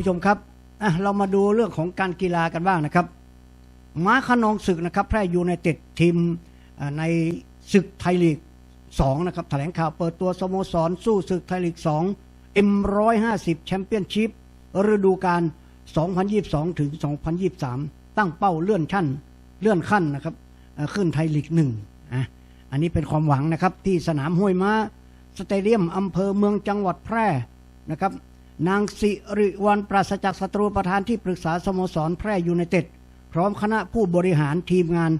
ผู้ชมครับเรามาดูเรื่องของการกีฬากันบ้างนะครับ ม้าขนองศึกนะครับ แพร่ยูไนเต็ดทีมในศึกไทยลีก2นะครับแถลงข่าวเปิดตัวสโมสร สู้ศึกไทยลีก2 M150 แชมเปี้ยนชิพฤดูกาล2022 ถึง 2023 ตั้งเป้าเลื่อนชั้นเลื่อนขั้นนะครับขึ้นไทยลีกหนึ่งอะอันนี้เป็นความหวังนะครับที่สนามห้วยม้า สเตเดียมอำเภอเมืองจังหวัดแพร่นะครับ นางสิริวัลปราศจากศัตรูประธานที่ปรึกษาสโมสรแพร่ยูไนเต็ด พร้อมคณะผู้บริหารทีมงาน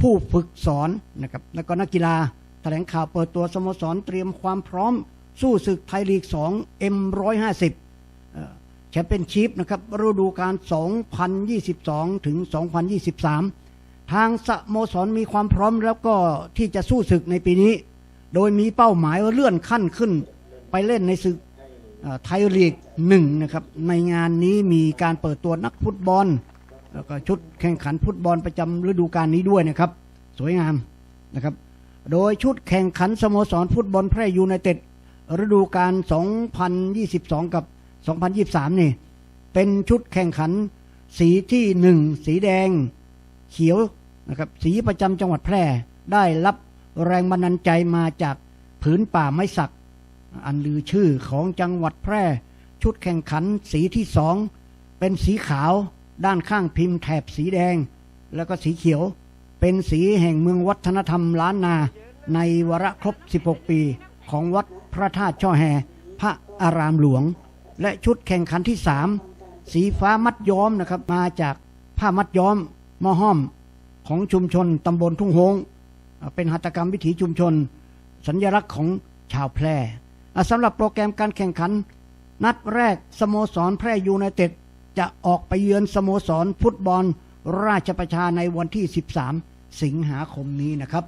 ผู้ฝึกสอนนะครับแล้วก็นักกีฬาแถลงข่าวเปิดตัวสโมสรเตรียมความพร้อม สู้ศึกไทยลีก 2 M150 แชมเปี้ยนชิพนะครับฤดูกาล 2022 ถึง 2023 ทางสโมสรมีความพร้อมแล้วก็ที่จะสู้ศึกในปีนี้ โดยมีเป้าหมายว่าเลื่อนขั้นขึ้นไปเล่นในศึก ไทยลีกหนึ่งนะครับในงานนี้มีการเปิดตัวนักฟุตบอล แล้วก็ชุดแข่งขันฟุตบอลประจำฤดูกาลนี้ด้วยนะครับ สวยงามนะครับ โดยชุดแข่งขันสโมสรฟุตบอลแพร่ยูไนเต็ดฤดูกาล 2022 กับ 2023 นี่ เป็นชุดแข่งขันสีที่หนึ่งสีแดงเขียวนะครับสีประจำจังหวัดแพร่ได้รับแรงบันดาลใจมาจากผืนป่าไม้สัก อันลือชื่อของจังหวัดแพร่ ชุดแข่งขันสีที่สองเป็นสีขาว ด้านข้างพิมพ์แถบสีแดง แล้วก็สีเขียว เป็นสีแห่งเมืองวัฒนธรรมล้านนา ในวระครบ 16 ปีของวัดพระธาตุช่อแฮพระอารามหลวง และชุดแข่งขันที่สามสีฟ้ามัดย้อมนะครับ มาจากผ้ามัดย้อมมอห้อมของชุมชนตำบลทุ่งโฮงเป็นหัตถกรรมวิถีชุมชน สัญลักษณ์ของชาวแพร่ สำหรับโปรแกรมการแข่งขัน นัดแรกสโมสรแพร่ยูไนเต็ดจะออกไปเยือนสโมสรฟุตบอล ราชประชาในวันที่ 13 สิงหาคมนี้นะครับ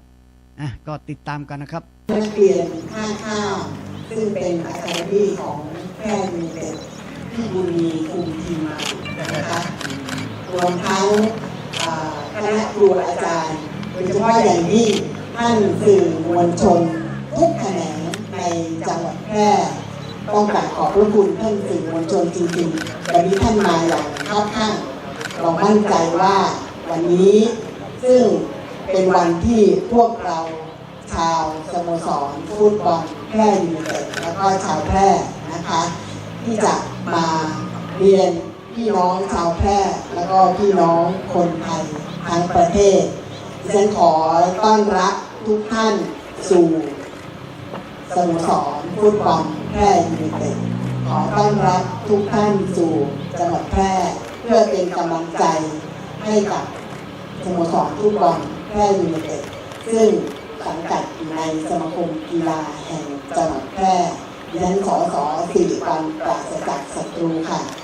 อะก็ติดตามกันนะครับนักเรียนข้าข้าวซึ่งเป็นอาคาเดมี่ของแพทย์มีเด็ดที่บุรีคุมทีมมานะคะรวมทั้งคณะครูอาจารย์โดยเฉพาะอย่างยิ่งท่านสื่อมวลชน พร่ต้องกราบขอบพระคุณท่านสื่อมวลชนจริงๆวันนี้ท่านมาอย่างเข้าข้างเรามั่นใจว่าวันนี้ซึ่งเป็นวันที่พวกเราชาวสโมสรฟุตบอลแพร่ยูไนเต็ดแล้วก็ชาวแพร่นะคะ ที่จะมาเรียนพี่น้องชาวแพร่แล้วก็พี่น้องคนไทยทั้งประเทศดิฉันขอต้อนรับทุกท่านสู่ สโมสรฟุตบอลแพร่ยูไนเต็ดขอต้อนรับทุกท่านสู่จังหวัดแพร่เพื่อเป็นกำลังใจให้กับสโมสรฟุตบอลแพร่ยูไนเต็ดซึ่งสังกัดอยู่ในสมาคมกีฬาแห่งจังหวัดแพร่ดิฉันขอขอสิริวันปราศจากศัตรูค่ะ